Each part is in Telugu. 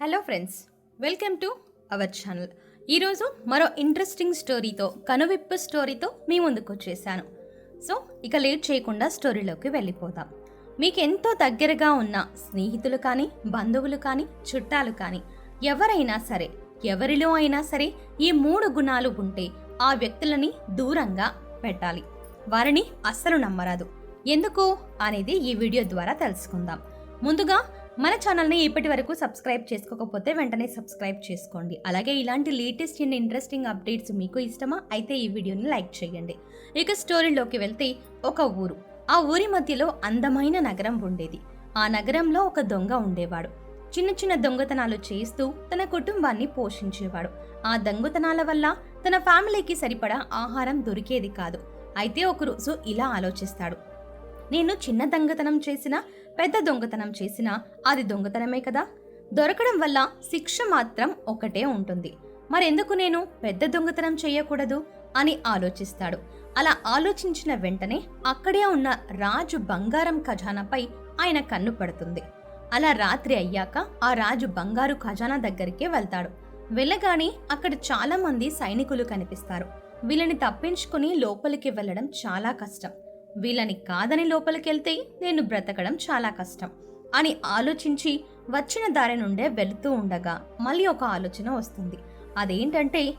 Hello friends welcome to our channel ఈరోజు మరో ఇంట్రెస్టింగ్ స్టోరీతో కనువిప్పు స్టోరీతో మీ ముందుకు వచ్చేసాను. సో ఇక లేట్ చేయకుండా స్టోరీలోకి వెళ్ళిపోదాం. మీకు ఎంతో దగ్గరగా ఉన్న స్నేహితులు కానీ బంధువులు కానీ చుట్టాలు కానీ ఎవరైనా సరే ఎవరిలో అయినా సరే ఈ మూడు గుణాలు ఉంటే ఆ వ్యక్తులని దూరంగా పెట్టాలి. వారిని అస్సలు నమ్మరాదు. ఎందుకు? అనేది ఈ వీడియో ద్వారా తెలుసుకుందాం. ముందుగా మన ఛానల్ని ఇప్పటి వరకు సబ్స్క్రైబ్ చేసుకోకపోతే వెంటనే సబ్స్క్రైబ్ చేసుకోండి. అలాగే ఇలాంటి లేటెస్ట్ అండ్ ఇంట్రెస్టింగ్ అప్డేట్స్ మీకు ఇష్టమా? అయితే ఈ వీడియోని లైక్ చేయండి. ఇక స్టోరీలోకి వెళ్తే ఒక ఊరు. ఆ ఊరి మధ్యలో అందమైన నగరం ఉండేది. ఆ నగరంలో ఒక దొంగ ఉండేవాడు. చిన్న చిన్న దొంగతనాలు చేస్తూ తన కుటుంబాన్ని పోషించేవాడు. ఆ దొంగతనాల వల్ల తన ఫ్యామిలీకి సరిపడా ఆహారం దొరికేది కాదు. అయితే ఒకరోజు ఇలా ఆలోచిస్తాడు. నేను చిన్న దొంగతనం చేసినా పెద్ద దొంగతనం చేసినా అది దొంగతనమే కదా? దొరకడం వల్ల శిక్ష మాత్రం ఒకటే ఉంటుంది. మరెందుకు నేను పెద్ద దొంగతనం చేయకూడదు? అని ఆలోచిస్తాడు. అలా ఆలోచించిన వెంటనే అక్కడే ఉన్న రాజు బంగారం ఖజానాపై ఆయన కన్ను పడుతుంది. అలా రాత్రి అయ్యాక ఆ రాజు బంగారు ఖజానా దగ్గరికే వెళ్తాడు. వెళ్ళగానే అక్కడ చాలా మంది సైనికులు కనిపిస్తారు. వీళ్ళని తప్పించుకుని లోపలికి వెళ్ళడం చాలా కష్టం. వీళ్ళని కాదని లోపలికెళ్తే నేను బ్రతకడం చాలా కష్టం అని ఆలోచించి వచ్చిన దారి నుండే వెళుతూ ఉండగా మళ్ళీ ఒక ఆలోచన వస్తుంది. అదేంటంటే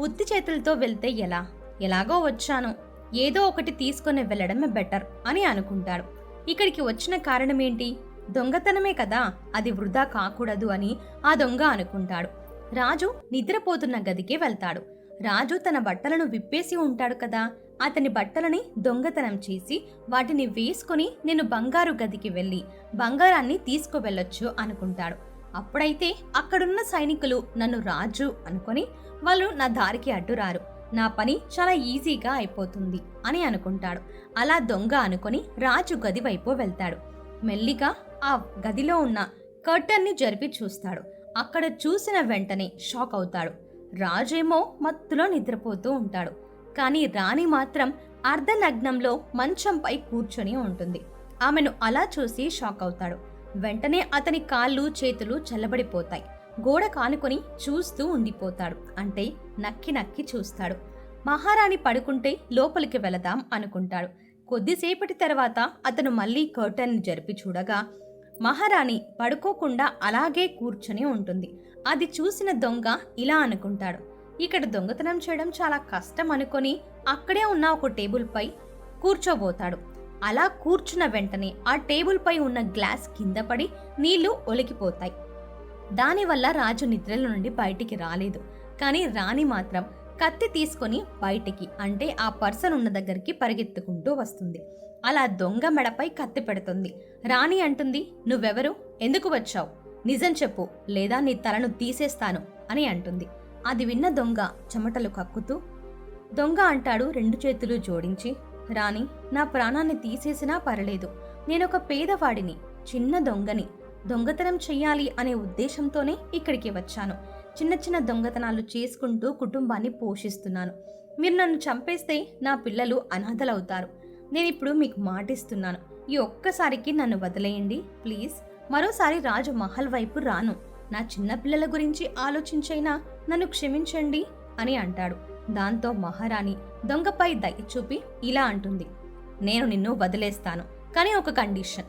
ఉత్తి చేతులతో వెళ్తే ఎలా? ఎలాగో వచ్చాను. ఏదో ఒకటి తీసుకొని వెళ్ళడమే బెటర్ అని అనుకుంటాడు ఇక్కడికి వచ్చిన కారణం ఏంటి దొంగతనమే కదా అది వృధా కాకూడదు అని ఆ దొంగ అనుకుంటాడు. రాజు నిద్రపోతున్న గదికి వెళ్తాడు. రాజు తన బట్టలను విప్పేసి ఉంటాడు కదా అతని బట్టలని దొంగతనం చేసి వాటిని వేసుకుని నేను బంగారు గదికి వెళ్ళి బంగారాన్ని తీసుకువెళ్ళొచ్చు అనుకుంటాడు. అప్పుడైతే అక్కడున్న సైనికులు నన్ను రాజు అనుకొని వాళ్ళు నా దారికి అడ్డురారు. నా పని చాలా ఈజీగా అయిపోతుంది అని అనుకుంటాడు. అలా దొంగ అనుకొని రాజు గది వైపు వెళ్తాడు. మెల్లిగా ఆ గదిలో ఉన్న కర్టన్ని జరిపి చూస్తాడు. అక్కడ చూసిన వెంటనే షాక్ అవుతాడు. రాజేమో మత్తులో నిద్రపోతూ ఉంటాడు. కానీ రాణి మాత్రం అర్ధనగ్నంలో మంచంపై కూర్చొని ఉంటుంది. ఆమెను అలా చూసి షాక్ అవుతాడు వెంటనే అతని కాళ్ళు చేతులు చల్లబడిపోతాయి. గోడ కానుకొని చూస్తూ ఉండిపోతాడు. అంటే నక్కి నక్కి చూస్తాడు. మహారాణి పడుకుంటే లోపలికి వెళదాం అనుకుంటాడు. కొద్దిసేపటి తర్వాత అతను మళ్ళీ కర్టన్ జరిపి చూడగా మహారాణి పడుకోకుండా అలాగే కూర్చొని ఉంటుంది. అది చూసిన దొంగ ఇలా అనుకుంటాడు. ఇక్కడ దొంగతనం చేయడం చాలా కష్టం అనుకొని అక్కడే ఉన్న ఒక టేబుల్పై కూర్చోబోతాడు. అలా కూర్చున్న వెంటనే ఆ టేబుల్పై ఉన్న గ్లాస్ కింద పడి నీళ్ళు ఒలికిపోతాయి. దానివల్ల రాజు నిద్రల నుండి బయటికి రాలేదు. కానీ రాణి మాత్రం కత్తి తీసుకొని బయటికి అంటే ఆ పర్సన్ ఉన్న దగ్గరికి పరిగెత్తుకుంటూ వస్తుంది. అలా దొంగ మెడపై కత్తి పెడుతుంది. రాణి అంటుంది నువ్వెవరు? ఎందుకు వచ్చావు? నిజం చెప్పు లేదా నీ తలను తీసేస్తాను అని అంటుంది. అది విన్న దొంగ చెమటలు కక్కుతూ దొంగ అంటాడు రెండు చేతులు జోడించి రాణి నా ప్రాణాన్ని తీసేసినా పర్లేదు. నేనొక పేదవాడిని చిన్న దొంగని. దొంగతనం చెయ్యాలి అనే ఉద్దేశంతోనే ఇక్కడికి వచ్చాను. చిన్న చిన్న దొంగతనాలు చేసుకుంటూ కుటుంబాన్ని పోషిస్తున్నాను. మీరు నన్ను చంపేస్తే నా పిల్లలు అనాథలవుతారు. నేనిప్పుడు మీకు మాటిస్తున్నాను. ఈ ఒక్కసారికి నన్ను వదిలేయండి ప్లీజ్. మరోసారి రాజు మహల్ వైపు రాను. నా చిన్నపిల్లల గురించి ఆలోచించైనా నన్ను క్షమించండి అని అంటాడు. దాంతో మహారాణి దొంగపై దయ చూపి ఇలా అంటుంది. నేను నిన్ను వదిలేస్తాను కానీ ఒక కండిషన్.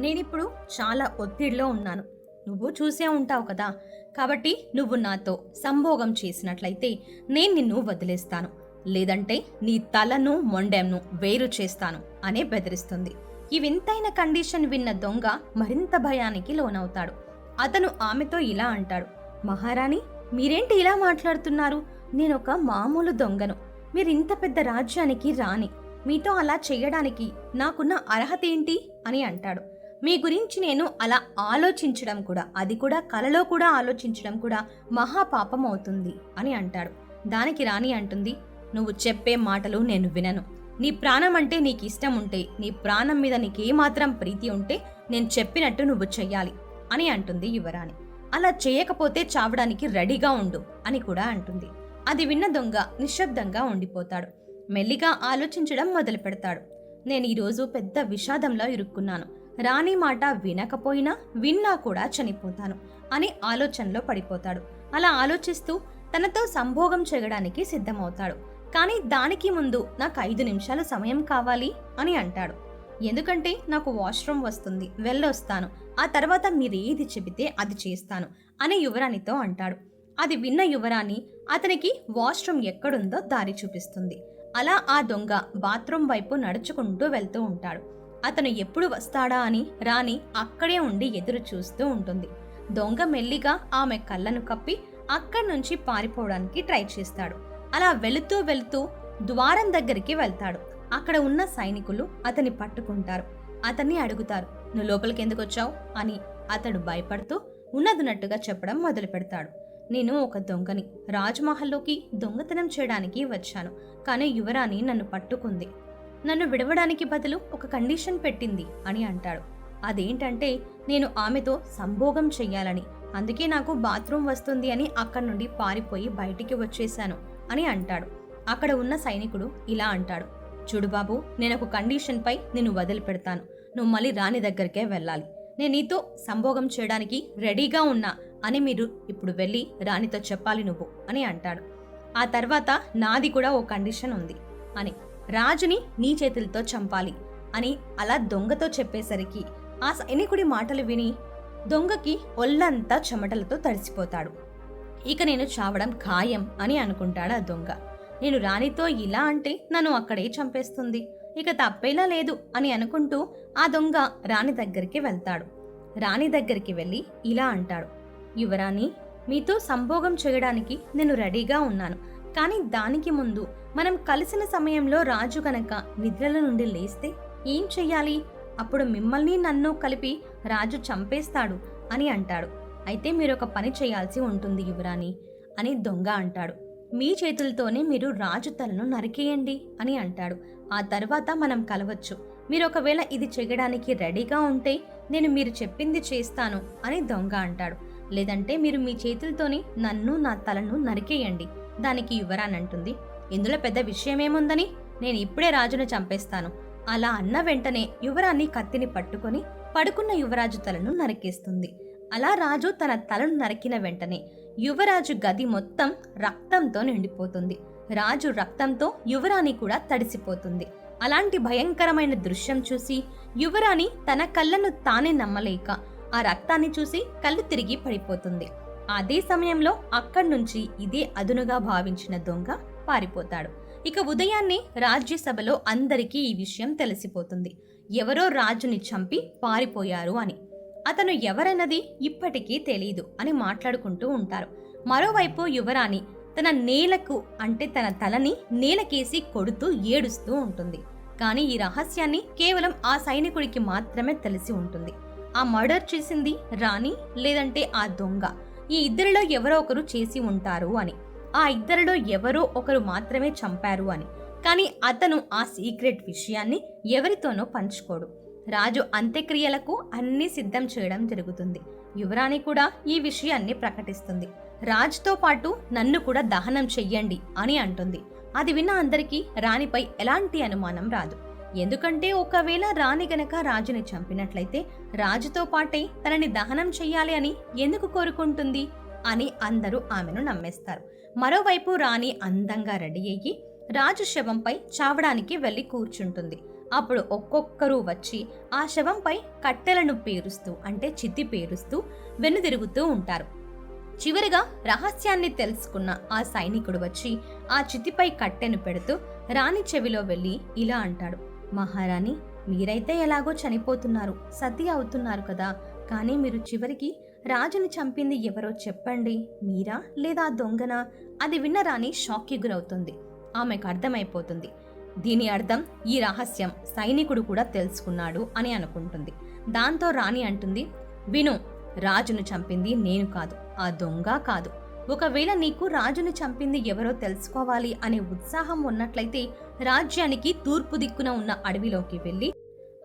నేనిప్పుడు చాలా ఒత్తిడిలో ఉన్నాను. నువ్వు చూసే ఉంటావు కదా. కాబట్టి నువ్వు నాతో సంభోగం చేసినట్లయితే నేను నిన్ను వదిలేస్తాను. లేదంటే నీ తలను మొండెంను వేరు చేస్తాను అనే బెదిరిస్తుంది. ఈ వింతైన కండిషన్ విన్న దొంగ మరింత భయానికి లోనవుతాడు. అతను ఆమెతో ఇలా అంటాడు. మహారాణి మీరేంటి ఇలా మాట్లాడుతున్నారు? నేనొక మామూలు దొంగను. మీరింత పెద్ద రాజ్యానికి రాని మీతో అలా చేయడానికి నాకున్న అర్హత ఏంటి? అని అంటాడు. మీ గురించి నేను అలా ఆలోచించడం కూడా అది కూడా కలలో కూడా ఆలోచించడం కూడా మహాపాపం అవుతుంది అని అంటాడు. దానికి రాణి అంటుంది నువ్వు చెప్పే మాటలు నేను వినను. నీ ప్రాణం అంటే నీకు ఇష్టం ఉంటే నీ ప్రాణం మీద నీకేమాత్రం ప్రీతి ఉంటే నేను చెప్పినట్టు నువ్వు చెయ్యాలి అని అంటుంది యువరాణి. అలా చేయకపోతే చావడానికి రెడీగా ఉండు అని కూడా అంటుంది. అది విన్న దొంగ నిశ్శబ్దంగా ఉండిపోతాడు. మెల్లిగా ఆలోచించడం మొదలు పెడతాడు నేను ఈరోజు పెద్ద విషాదంలో ఇరుక్కున్నాను. రాణి మాట వినకపోయినా విన్నా కూడా చనిపోతాను అని ఆలోచనలో పడిపోతాడు. అలా ఆలోచిస్తూ తనతో సంభోగం చేయడానికి సిద్ధమవుతాడు. కానీ దానికి ముందు నాకు ఐదు నిమిషాలు సమయం కావాలి అని అంటాడు. ఎందుకంటే నాకు వాష్రూమ్ వస్తుంది వెళ్ళొస్తాను. ఆ తర్వాత మీరు ఏది చెబితే అది చేస్తాను అని యువరాణితో అంటాడు. అది విన్న యువరాణి అతనికి వాష్రూమ్ ఎక్కడుందో దారి చూపిస్తుంది. అలా ఆ దొంగ బాత్రూమ్ వైపు నడుచుకుంటూ వెళ్తూ ఉంటాడు. అతను ఎప్పుడు వస్తాడా అని రాణి అక్కడే ఉండి ఎదురు చూస్తూ ఉంటుంది. దొంగ మెల్లిగా ఆమె కళ్ళను కప్పి అక్కడి నుంచి పారిపోవడానికి ట్రై చేస్తాడు. అలా వెళుతూ వెళుతూ ద్వారం దగ్గరికి వెళ్తాడు. అక్కడ ఉన్న సైనికులు అతన్ని పట్టుకుంటారు. అతన్ని అడుగుతారు నువ్వు లోపలికి ఎందుకు వచ్చావు? అని అతడు భయపడుతూ ఉన్నదినట్టుగా చెప్పడం మొదలు పెడతాడు. నేను ఒక దొంగని రాజ్మహల్లోకి దొంగతనం చేయడానికి వచ్చాను కానీ యువరాణి నన్ను పట్టుకుంది. నన్ను విడవడానికి బదులు ఒక కండిషన్ పెట్టింది అని అంటాడు. అదేంటంటే నేను ఆమెతో సంభోగం చెయ్యాలని అందుకే నాకు బాత్రూమ్ వస్తుంది అని అక్కడి నుండి పారిపోయి బయటికి వచ్చేశాను అని అంటాడు. అక్కడ ఉన్న సైనికుడు ఇలా అంటాడు. చూడు బాబు నేను ఒక కండిషన్పై నిన్ను వదిలిపెడతాను. నువ్వు మళ్ళీ రాణి దగ్గరికే వెళ్ళాలి. నేను నీతో సంభోగం చేయడానికి రెడీగా ఉన్నా అని మీరు ఇప్పుడు వెళ్ళి రాణితో చెప్పాలి నువ్వు అని అంటాడు. ఆ తర్వాత నాది కూడా ఓ కండిషన్ ఉంది అని రాజుని నీ చేతులతో చంపాలి అని అలా దొంగతో చెప్పేసరికి ఆ సైనికుడి మాటలు విని దొంగకి ఒళ్ళంతా చెమటలతో తడిసిపోతాడు. ఇక నేను చావడం ఖాయం అని అనుకుంటాడు ఆ దొంగ. నేను రాణితో ఇలా అంటే నన్ను అక్కడే చంపేస్తుంది. ఇక తప్పేలా లేదు అని అనుకుంటూ ఆ దొంగ రాణి దగ్గరికి వెళ్తాడు. రాణి దగ్గరికి వెళ్ళి ఇలా అంటాడు. యువరాణి మీతో సంభోగం చేయడానికి నేను రెడీగా ఉన్నాను. కానీ దానికి ముందు మనం కలిసిన సమయంలో రాజు గనక నిద్రల నుండి లేస్తే ఏం చెయ్యాలి? అప్పుడు మిమ్మల్ని నన్ను కలిపి రాజు చంపేస్తాడు అని అంటాడు. అయితే మీరు ఒక పని చేయాల్సి ఉంటుంది యువరాణి అని దొంగ అంటాడు. మీ చేతులతోనే మీరు రాజు తలను నరికేయండి అని అంటాడు. ఆ తర్వాత మనం కలవచ్చు. మీరు ఒకవేళ ఇది చేయడానికి రెడీగా ఉంటే నేను మీరు చెప్పింది చేస్తాను అని దొంగ అంటాడు. లేదంటే మీరు మీ చేతులతోని నన్ను నా తలను నరికేయండి. దానికి యువరాన్ అంటుంది. ఇందులో పెద్ద విషయమేముందని? నేను ఇప్పుడే రాజును చంపేస్తాను. అలా అన్న వెంటనే యువరాన్ని కత్తిని పట్టుకొని పడుకున్న యువరాజు తలను నరికేస్తుంది. అలా రాజు తన తలను నరికిన వెంటనే యువరాజు గది మొత్తం రక్తంతో నిండిపోతుంది. రాజు రక్తంతో యువరాణి కూడా తడిసిపోతుంది. అలాంటి భయంకరమైన దృశ్యం చూసి యువరాణి తన కళ్ళను తానే నమ్మలేక ఆ రక్తాన్ని చూసి కళ్ళు తిరిగి పడిపోతుంది. అదే సమయంలో అక్కడి నుంచి ఇదే అదునుగా భావించిన దొంగ పారిపోతాడు. ఇక ఉదయాన్నే రాజ్యసభలో అందరికీ ఈ విషయం తెలిసిపోతుంది. ఎవరో రాజుని చంపి పారిపోయారు అని. అతను ఎవరన్నది ఇప్పటికీ తెలీదు అని మాట్లాడుకుంటూ ఉంటారు. మరోవైపు యువరాణి తన నేలకు అంటే తన తలని నేలకేసి కొడుతూ ఏడుస్తూ ఉంటుంది. కానీ ఈ రహస్యాన్ని కేవలం ఆ సైనికుడికి మాత్రమే తెలిసి ఉంటుంది. ఆ మర్డర్ చేసింది రాణి లేదంటే ఆ దొంగ. ఈ ఇద్దరిలో ఎవరో ఒకరు చేసి ఉంటారు అని. ఆ ఇద్దరిలో ఎవరో ఒకరు మాత్రమే చంపారు అని. కానీ అతను ఆ సీక్రెట్ విషయాన్ని ఎవరితోనో పంచుకోడు. రాజు అంత్యక్రియలకు అన్ని సిద్ధం చేయడం జరుగుతుంది. యువరాణి కూడా ఈ విషయాన్ని ప్రకటిస్తుంది. రాజుతో పాటు నన్ను కూడా దహనం చెయ్యండి అని అంటుంది. అది విన్న అందరికీ రాణిపై ఎలాంటి అనుమానం రాదు. ఎందుకంటే ఒకవేళ రాణి గనక రాజుని చంపినట్లయితే రాజుతో పాటే తనని దహనం చెయ్యాలి అని ఎందుకు కోరుకుంటుంది? అని అందరూ ఆమెను నమ్మేస్తారు. మరోవైపు రాణి అందంగా రెడీ అయ్యి రాజు శవంపై చావడానికి వెళ్ళి కూర్చుంటుంది. అప్పుడు ఒక్కొక్కరు వచ్చి ఆ శవంపై కట్టెలను పేరుస్తూ అంటే చిత్తి పేరుస్తూ వెనుదిరుగుతూ ఉంటారు. చివరిగా రహస్యాన్ని తెలుసుకున్న ఆ సైనికుడు వచ్చి ఆ చితిపై కట్టెను పెడుతూ రాణి చెవిలో వెళ్ళి ఇలా అంటాడు మహారాణి మీరైతే ఎలాగో చనిపోతున్నారు సతి అవుతున్నారు కదా కానీ మీరు చివరికి రాజుని చంపింది ఎవరో చెప్పండి మీరా లేదా దొంగనా? అది విన్న రాణి షాక్కి గురవుతుంది. ఆమెకు అర్థమైపోతుంది దీని అర్థం ఈ రహస్యం సైనికుడు కూడా తెలుసుకున్నాడు అని అనుకుంటుంది. దాంతో రాణి అంటుంది విను రాజును చంపింది నేను కాదు ఆ దొంగ కాదు. ఒకవేళ నీకు రాజును చంపింది ఎవరో తెలుసుకోవాలి అనే ఉత్సాహం ఉన్నట్లయితే రాజ్యానికి తూర్పు దిక్కున ఉన్న అడవిలోకి వెళ్ళి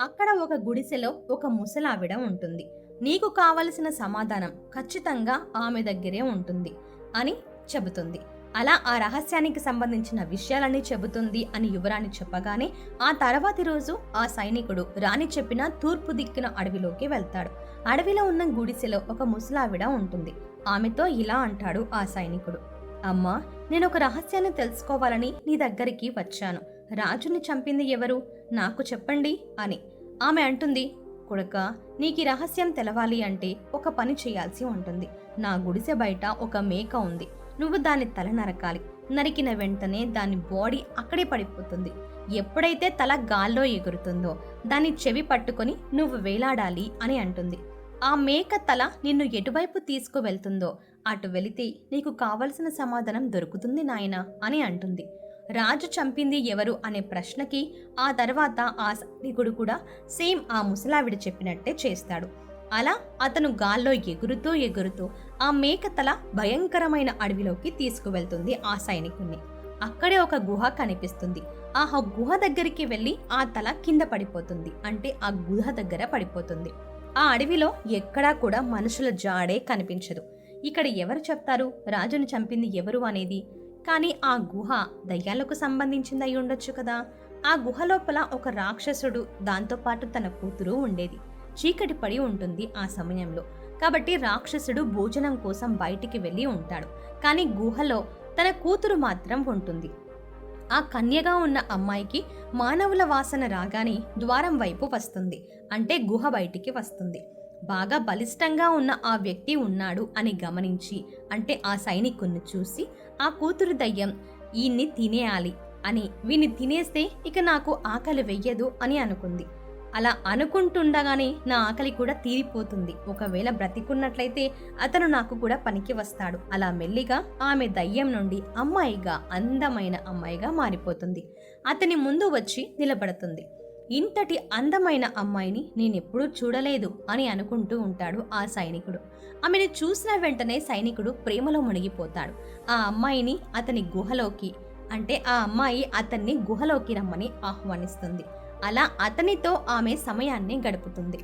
అక్కడ ఒక గుడిసెలో ఒక ముసలావిడ ఉంటుంది. నీకు కావలసిన సమాధానం ఖచ్చితంగా ఆమె దగ్గరే ఉంటుంది అని చెబుతుంది. అలా ఆ రహస్యానికి సంబంధించిన విషయాలన్నీ చెబుతుంది అని యువరాణి చెప్పగానే ఆ తర్వాతి రోజు ఆ సైనికుడు రాణి చెప్పిన తూర్పు దిక్కున అడవిలోకి వెళ్తాడు. అడవిలో ఉన్న గుడిసెలో ఒక ముసలావిడ ఉంటుంది. ఆమెతో ఇలా అంటాడు ఆ సైనికుడు. అమ్మా నేను ఒక రహస్యాన్ని తెలుసుకోవాలని నీ దగ్గరికి వచ్చాను. రాజుని చంపింది ఎవరు? నాకు చెప్పండి అని. ఆమె అంటుంది కొడుక నీకు రహస్యం తెలవాలి అంటే ఒక పని చేయాల్సి ఉంటుంది. నా గుడిసె బయట ఒక మేక ఉంది. నువ్వు దాని తల నరకాలి. నరికిన వెంటనే దాని బాడీ అక్కడే పడిపోతుంది. ఎప్పుడైతే తల గాల్లో ఎగురుతుందో దాని చెవి పట్టుకొని నువ్వు వేలాడాలి అని అంటుంది. ఆ మేక తల నిన్ను ఎటువైపు తీసుకువెళ్తుందో అటు వెళితే నీకు కావలసిన సమాధానం దొరుకుతుంది నాయనా అని అంటుంది. రాజు చంపింది ఎవరు అనే ప్రశ్నకి ఆ తర్వాత ఆ సైనికుడు కూడా సేమ్ ఆ ముసలావిడ చెప్పినట్టే చేస్తాడు. అలా అతను గాల్లో ఎగురుతూ ఎగురుతూ ఆ మేక తల భయంకరమైన అడవిలోకి తీసుకువెళ్తుంది ఆ సైనికుణ్ణి. అక్కడే ఒక గుహ కనిపిస్తుంది. ఆ గుహ దగ్గరికి వెళ్ళి ఆ తల కింద పడిపోతుంది. అంటే ఆ గుహ దగ్గర పడిపోతుంది. ఆ అడవిలో ఎక్కడా కూడా మనుషుల జాడే కనిపించదు. ఇక్కడ ఎవరు చెప్తారు? రాజును చంపింది ఎవరు అనేది? కానీ ఆ గుహ దయ్యాలకు సంబంధించింది అయి ఉండొచ్చు కదా? ఆ గుహ లోపల ఒక రాక్షసుడు దాంతోపాటు తన కూతురు ఉండేది. చీకటి పడి ఉంటుంది ఆ సమయంలో. కాబట్టి రాక్షసుడు భోజనం కోసం బయటికి వెళ్ళి ఉంటాడు. కానీ గుహలో తన కూతురు మాత్రం ఉంటుంది. ఆ కన్యగా ఉన్న అమ్మాయికి మానవుల వాసన రాగానే ద్వారం వైపు వస్తుంది. అంటే గుహ బయటికి వస్తుంది. బాగా బలిష్టంగా ఉన్న ఆ వ్యక్తి ఉన్నాడు అని గమనించి అంటే ఆ సైనికుణ్ణి చూసి ఆ కూతురు దయ్యం ఈయన్ని తినేయాలి అని. వీని తినేస్తే ఇక నాకు ఆకలి వెయ్యదు అని అనుకుంది. అలా అనుకుంటుండగానే నా ఆకలి కూడా తీరిపోతుంది. ఒకవేళ బ్రతికున్నట్లయితే అతను నాకు కూడా పనికి వస్తాడు. అలా మెల్లిగా ఆమె దయ్యం నుండి అమ్మాయిగా అందమైన అమ్మాయిగా మారిపోతుంది. అతని ముందు వచ్చి నిలబడుతుంది. ఇంతటి అందమైన అమ్మాయిని నేనెప్పుడూ చూడలేదు అని అనుకుంటూ ఉంటాడు ఆ సైనికుడు. ఆమెను చూసిన వెంటనే సైనికుడు ప్రేమలో మునిగిపోతాడు. ఆ అమ్మాయిని అతని గుహలోకి అంటే ఆ అమ్మాయి అతన్ని గుహలోకి రమ్మని ఆహ్వానిస్తుంది. అలా అతనితో ఆమె సమయాన్ని గడుపుతుంది.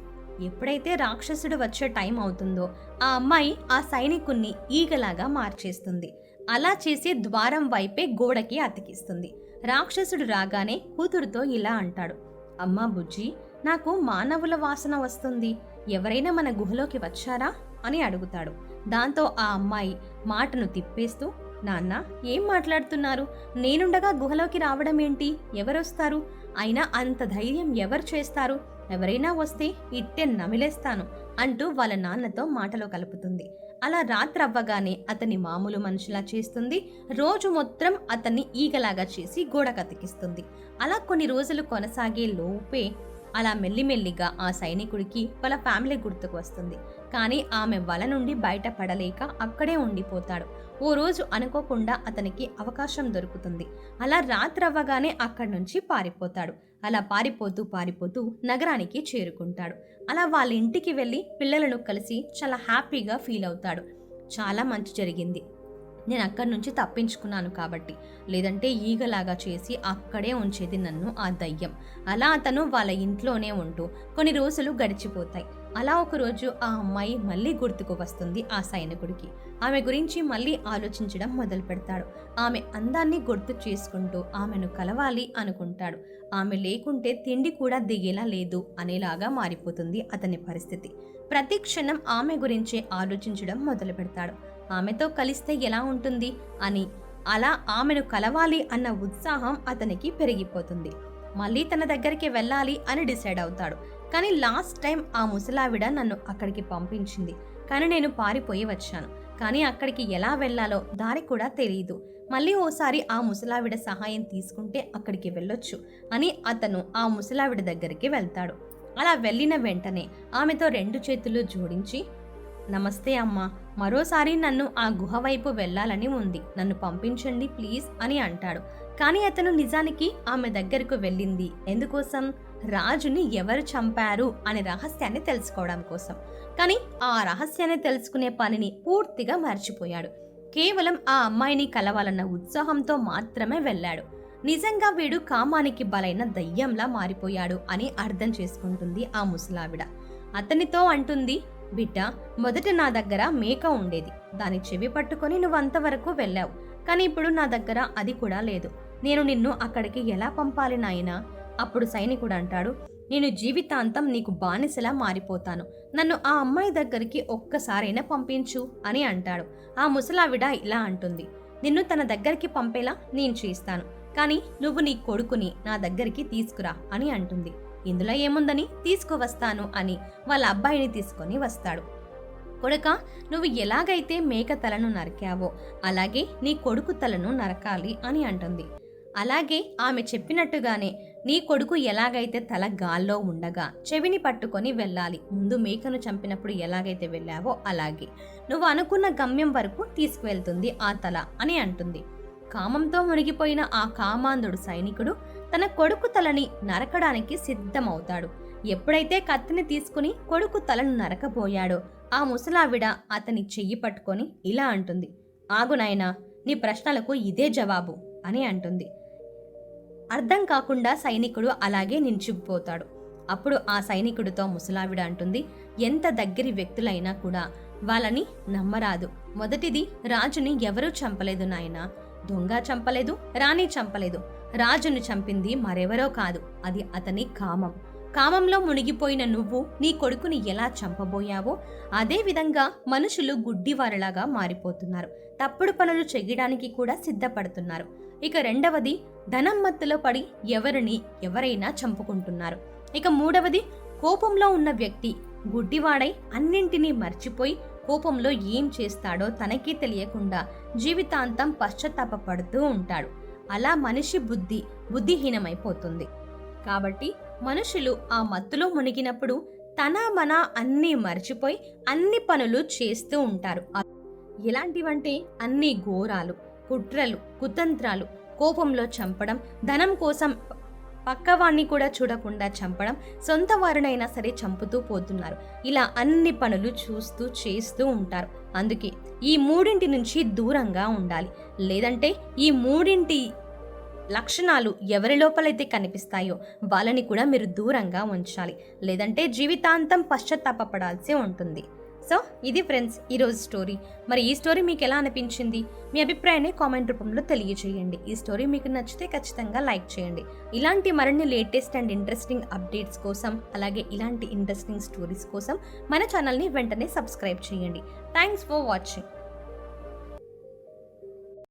ఎప్పుడైతే రాక్షసుడు వచ్చే టైం అవుతుందో ఆ అమ్మాయి ఆ సైనికుణ్ణి ఈగలాగా మార్చేస్తుంది. అలా చేసి ద్వారం వైపే గోడకి అతికిస్తుంది. రాక్షసుడు రాగానే కూతురుతో ఇలా అంటాడు. అమ్మా బుజ్జి నాకు మానవుల వాసన వస్తుంది. ఎవరైనా మన గుహలోకి వచ్చారా? అని అడుగుతాడు. దాంతో ఆ అమ్మాయి మాటను తిప్పేస్తూ నాన్న ఏం మాట్లాడుతున్నారు? నేనుండగా గుహలోకి రావడం ఏంటి ఎవరొస్తారు? అయినా అంత ధైర్యం ఎవరు చేస్తారు? ఎవరైనా వస్తే ఇట్టే నమిలేస్తాను అంటూ వాళ్ళ నాన్నతో మాటలో కలుపుతుంది. అలా రాత్రి అవ్వగానే అతని మామూలు మనిషిలా చేస్తుంది. రోజు మొత్తం అతన్ని ఈగలాగా చేసి గోడ కతికిస్తుంది. అలా కొన్ని రోజులు కొనసాగే లోపే అలా మెల్లిమెల్లిగా ఆ సైనికుడికి వాళ్ళ ఫ్యామిలీ గుర్తుకు వస్తుంది. కానీ ఆమె వల నుండి బయటపడలేక అక్కడే ఉండిపోతాడు. ఓ రోజు అనుకోకుండా అతనికి అవకాశం దొరుకుతుంది. అలా రాత్రి అవ్వగానే అక్కడి నుంచి పారిపోతాడు. అలా పారిపోతూ పారిపోతూ నగరానికి చేరుకుంటాడు. అలా వాళ్ళ ఇంటికి వెళ్ళి పిల్లలను కలిసి చాలా హ్యాపీగా ఫీల్ అవుతాడు. చాలా మంచి జరిగింది. నేను అక్కడి నుంచి తప్పించుకున్నాను కాబట్టి. లేదంటే ఈగలాగా చేసి అక్కడే ఉంచేది నన్ను ఆ దయ్యం. అలా అతను వాళ్ళ ఇంట్లోనే ఉంటూ కొన్ని రోజులు గడిచిపోతాయి. అలా ఒకరోజు ఆ అమ్మాయి మళ్ళీ గుర్తుకు వస్తుంది ఆ సైనికుడికి. ఆమె గురించి మళ్ళీ ఆలోచించడం మొదలు పెడతాడు. ఆమె అందాన్ని గుర్తు చేసుకుంటూ ఆమెను కలవాలి అనుకుంటాడు. ఆమె లేకుంటే తిండి కూడా దిగేలా లేదు అనేలాగా మారిపోతుంది అతని పరిస్థితి. ప్రతి క్షణం ఆమె గురించే ఆలోచించడం మొదలు పెడతాడు. ఆమెతో కలిస్తే ఎలా ఉంటుంది? అని అలా ఆమెను కలవాలి అన్న ఉత్సాహం అతనికి పెరిగిపోతుంది. మళ్ళీ తన దగ్గరికి వెళ్ళాలి అని డిసైడ్ అవుతాడు. కానీ లాస్ట్ టైం ఆ ముసలావిడ నన్ను అక్కడికి పంపించింది. కానీ నేను పారిపోయి వచ్చాను. కానీ అక్కడికి ఎలా వెళ్ళాలో దారి కూడా తెలియదు మళ్ళీ ఓసారి ఆ ముసలావిడ సహాయం తీసుకుంటే అక్కడికి వెళ్ళొచ్చు అని అతను ఆ ముసలావిడ దగ్గరికి వెళ్తాడు. అలా వెళ్ళిన వెంటనే ఆమెతో రెండు చేతులు జోడించి నమస్తే అమ్మా మరోసారి నన్ను ఆ గుహ వైపు వెళ్ళాలని ఉంది. నన్ను పంపించండి ప్లీజ్ అని అంటాడు. కానీ అతను నిజానికి ఆమె దగ్గరకు వెళ్ళింది. ఎందుకోసం? రాజుని ఎవరు చంపారు అనే రహస్యాన్ని తెలుసుకోవడం కోసం. కానీ ఆ రహస్యాన్ని తెలుసుకునే పనిని పూర్తిగా మర్చిపోయాడు. కేవలం ఆ అమ్మాయిని కలవాలన్న ఉత్సాహంతో మాత్రమే వెళ్ళాడు. నిజంగా వీడు కామానికి బలైన దయ్యంలా మారిపోయాడు అని అర్థం చేసుకుంటుంది ఆ ముసలావిడ. అతనితో అంటుంది బిడ్డ మొదట నా దగ్గర మేక ఉండేది. దాని చెవి పట్టుకొని నువ్వు అంతవరకు వెళ్ళావు. కానీ ఇప్పుడు నా దగ్గర అది కూడా లేదు. నేను నిన్ను అక్కడికి ఎలా పంపాలి నాయనా? అప్పుడు సైనికుడు అంటాడు నేను జీవితాంతం నీకు బానిసలా మారిపోతాను. నన్ను ఆ అమ్మాయి దగ్గరికి ఒక్కసారైనా పంపించు అని అంటాడు. ఆ ముసలావిడ ఇలా అంటుంది నిన్ను తన దగ్గరికి పంపేలా నేను చేస్తాను కానీ నువ్వు నీ కొడుకుని నా దగ్గరికి తీసుకురా అని అంటుంది. ఇందులో ఏముందని? తీసుకువస్తాను అని వాళ్ళ అబ్బాయిని తీసుకొని వస్తాడు. కొడుక నువ్వు ఎలాగైతే మేక తలను నరికావో అలాగే నీ కొడుకు తలను నరకాలి అని అంటుంది. అలాగే ఆమె చెప్పినట్టుగానే నీ కొడుకు ఎలాగైతే తల గాల్లో ఉండగా చెవిని పట్టుకొని వెళ్ళాలి. ముందు మేకను చంపినప్పుడు ఎలాగైతే వెళ్ళావో అలాగే. నువ్వు అనుకున్న గమ్యం వరకు తీసుకువెళ్తుంది ఆ తల అని అంటుంది. కామంతో మునిగిపోయిన ఆ కామాంధుడు సైనికుడు తన కొడుకు తలని నరకడానికి సిద్ధమవుతాడు. ఎప్పుడైతే కత్తిని తీసుకుని కొడుకు తలను నరకబోయాడో ఆ ముసలావిడ అతని చెయ్యి పట్టుకొని ఇలా అంటుంది. ఆగు నాయనా నీ ప్రశ్నలకు ఇదే జవాబు అని అంటుంది. అర్థం కాకుండా సైనికుడు అలాగే నించుకుపోతాడు. అప్పుడు ఆ సైనికుడితో ముసలావిడ అంటుంది ఎంత దగ్గరి వ్యక్తులైనా కూడా వాళ్ళని నమ్మరాదు. మొదటిది రాజుని ఎవరూ చంపలేదు నాయనా. దొంగ చంపలేదు రాణి చంపలేదు. రాజును చంపింది మరెవరో కాదు. అది అతని కామం. కామంలో మునిగిపోయిన నువ్వు నీ కొడుకుని ఎలా చంపబోయావో అదే విధంగా మనుషులు గుడ్డివారిలాగా మారిపోతున్నారు. తప్పుడు పనులు చెయ్యడానికి కూడా సిద్ధపడుతున్నారు. ఇక రెండవది ధనం మత్తులో పడి ఎవరిని ఎవరైనా చంపుకుంటున్నారు. ఇక మూడవది కోపంలో ఉన్న వ్యక్తి గుడ్డివాడై అన్నింటినీ మర్చిపోయి కోపంలో ఏం చేస్తాడో తనకే తెలియకుండా జీవితాంతం పశ్చాత్తాపపడుతూ ఉంటాడు. అలా మనిషి బుద్ధి బుద్ధిహీనమైపోతుంది. కాబట్టి మనుషులు ఆ మత్తులో మునిగినప్పుడు తన మన అన్నీ మర్చిపోయి అన్ని పనులు చేస్తూ ఉంటారు. ఎలాంటివంటే అన్ని ఘోరాలు. కుట్రలు కుతంత్రాలు కోపంలో చంపడం ధనం కోసం పక్కవాణ్ణి కూడా చూడకుండా చంపడం సొంత వారినైనా సరే చంపుతూ పోతున్నారు. ఇలా అన్ని పనులు చూస్తూ చేస్తూ ఉంటారు. అందుకే ఈ మూడింటి నుంచి దూరంగా ఉండాలి. లేదంటే ఈ మూడింటి లక్షణాలు ఎవరి లోపలైతే కనిపిస్తాయో వాళ్ళని కూడా మీరు దూరంగా ఉంచాలి. లేదంటే జీవితాంతం పశ్చాత్తాపడాల్సి ఉంటుంది. సో ఇది ఫ్రెండ్స్ ఈరోజు స్టోరీ. మరి ఈ స్టోరీ మీకు ఎలా అనిపించింది? మీ అభిప్రాయాన్ని కామెంట్ రూపంలో తెలియజేయండి. ఈ స్టోరీ మీకు నచ్చితే ఖచ్చితంగా లైక్ చేయండి. ఇలాంటి మరిన్ని లేటెస్ట్ అండ్ ఇంట్రెస్టింగ్ అప్డేట్స్ కోసం అలాగే ఇలాంటి ఇంట్రెస్టింగ్ స్టోరీస్ కోసం మన ఛానల్ని వెంటనే సబ్స్క్రైబ్ చేయండి. Thanks for watching.